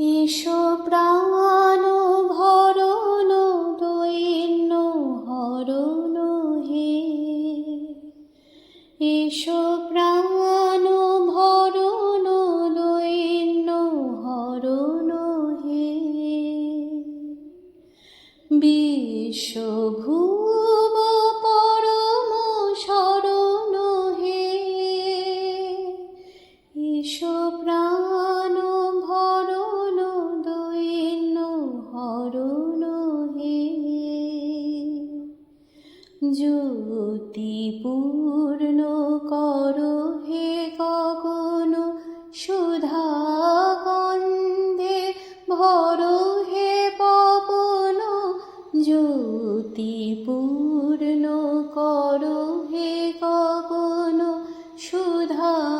এসো প্রাণ ভরণ দৈন্য হরণ হে। এসো প্রাণ ভরণ দৈন্য হরণ হে। বিশ্বভুব পরম শরণ হে। ঈশো প্রাণ জ্যোতি পূর্ণ কর হে গগন, সুধা গন্ধে ভর হে পবন, জ্যোতি পূর্ণ কর হে গগন, সুধা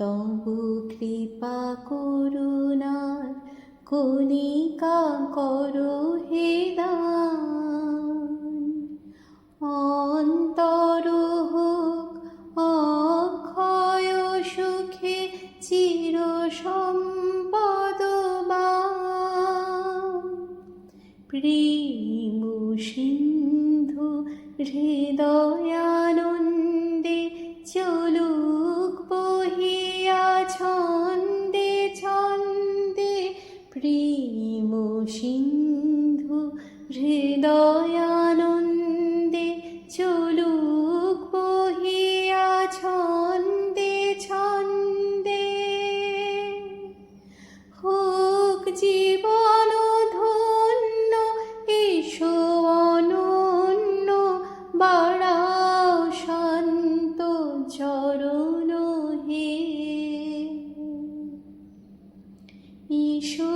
তব কৃপা করুণার কণিকা করো হে অন্তর হোক, অক্ষয় সুখে চির সম্পদ প্রেম সিন্ধু হৃদয়ানন্দে চলুক প্রেম সিন্ধু হৃদয়ানন্দে যিশু